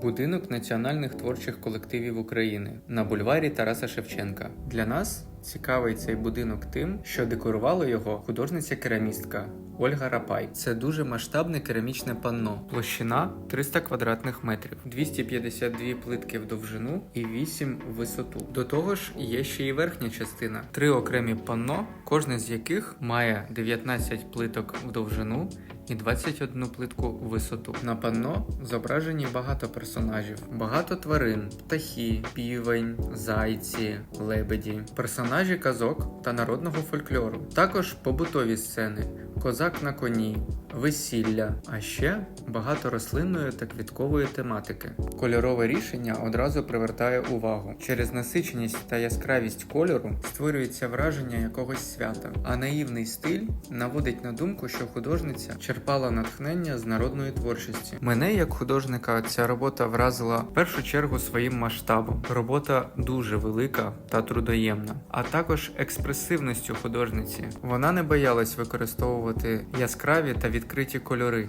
Будинок національних творчих колективів України на бульварі Тараса Шевченка. Для нас цікавий цей будинок тим, що декорувала його художниця-керамістка Ольга Рапай. Це дуже масштабне керамічне панно. Площина 300 квадратних метрів, 252 плитки в довжину і 8 в висоту. До того ж, є ще і верхня частина. Три окремі панно, кожне з яких має 19 плиток в довжину і 21 плитку у висоту. На панно зображені багато персонажів, багато тварин, птахи, півень, зайці, лебеді, персонажі казок та народного фольклору. Також побутові сцени, козак на коні, весілля, а ще багато рослинної та квіткової тематики. Кольорове рішення одразу привертає увагу. Через насиченість та яскравість кольору створюється враження якогось свята, а наївний стиль наводить на думку, що художниця черпала натхнення з народної творчості. Мене як художника ця робота вразила в першу чергу своїм масштабом. Робота дуже велика та трудоємна, а також експресивністю художниці. Вона не боялась використовувати яскраві та відкриті кольори.